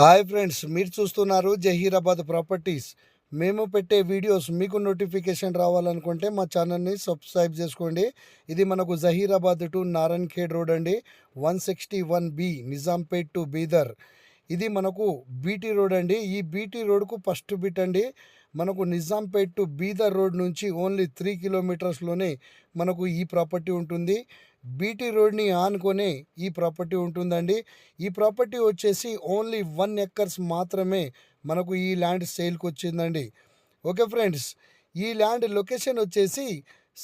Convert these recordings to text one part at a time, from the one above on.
Hi friends మీరు చూస్తున్నారు Zaheerabad properties. మేము పెట్టే వీడియోస్ మీకు నోటిఫికేషన్ రావాలనుకుంటే మా ఛానల్ని సబ్స్క్రైబ్ చేసుకోండి. ఇది మనకు జహీరాబాద్ టు నారాయణ్ ఖేడ్ రోడ్ అండి. One sixty one B Nizampet to Bidar. ఇది మనకు బీటీ రోడ్ అండి. ఈ బీటీ రోడ్కు ఫస్ట్ బిట్ అండి. మనకు నిజాంపేట్ టు బీదర్ రోడ్ నుంచి ఓన్లీ త్రీ కిలోమీటర్స్లోనే మనకు ఈ ప్రాపర్టీ ఉంటుంది. బీటీ రోడ్ని ఆనుకొని ఈ ప్రాపర్టీ ఉంటుందండి. ఈ ప్రాపర్టీ వచ్చేసి ఓన్లీ వన్ ఎక్కర్స్ మాత్రమే మనకు ఈ ల్యాండ్ సేల్కి వచ్చిందండి. ఓకే ఫ్రెండ్స్ ఈ ల్యాండ్ లొకేషన్ వచ్చేసి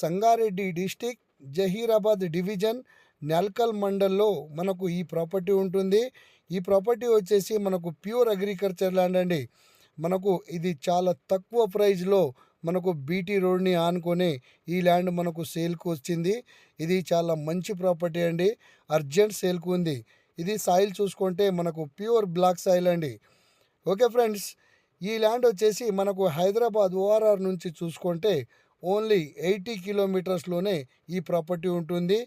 సంగారెడ్డి డిస్టిక్ జహీరాబాద్ డివిజన్ నెల్కల్ మండల్లో మనకు ఈ ప్రాపర్టీ ఉంటుంది. ఈ ప్రాపర్టీ వచ్చేసి మనకు ప్యూర్ అగ్రికల్చర్ ల్యాండ్ అండి. మనకు ఇది చాలా తక్కువ ప్రైజ్లో మనకు బీటీ రోడ్ని ఆనుకొని ఈ ల్యాండ్ మనకు సేల్కు వచ్చింది. ఇది చాలా మంచి ప్రాపర్టీ అండి. అర్జెంట్ సేల్కు ఉంది. ఇది సాయిల్ చూసుకుంటే మనకు ప్యూర్ బ్లాక్ సాయిల్ అండి. ఓకే ఫ్రెండ్స్ ఈ ల్యాండ్ వచ్చేసి మనకు హైదరాబాద్ ఓఆర్ఆర్ నుంచి చూసుకుంటే ఓన్లీ ఎయిటీ కిలోమీటర్స్లోనే ఈ ప్రాపర్టీ ఉంటుంది.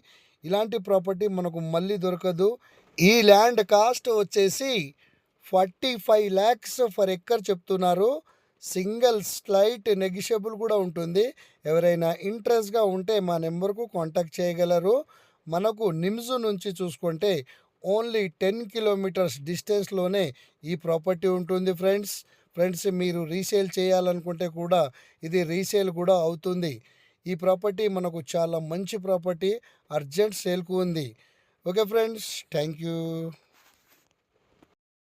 ఇలాంటి ప్రాపర్టీ మనకు మళ్ళీ దొరకదు. ఈ ల్యాండ్ కాస్ట్ వచ్చేసి forty five lakhs for acre చెప్తున్నారు. సింగిల్ స్లైట్ నెగిషియబుల్ కూడా ఉంటుంది. ఎవరైనా ఇంట్రెస్ట్గా ఉంటే మా నెంబర్కు కాంటాక్ట్ చేయగలరు. మనకు నిమ్స్ నుంచి చూసుకుంటే ఓన్లీ టెన్ కిలోమీటర్స్ డిస్టెన్స్లోనే ఈ ప్రాపర్టీ ఉంటుంది ఫ్రెండ్స్. ఫ్రెండ్స్ మీరు రీసేల్ చేయాలనుకుంటే కూడా ఇది రీసేల్ కూడా అవుతుంది. ఈ ప్రాపర్టీ మనకు చాలా మంచి ప్రాపర్టీ అర్జెంట్ సేల్కు ఉంది. Okay friends thank you.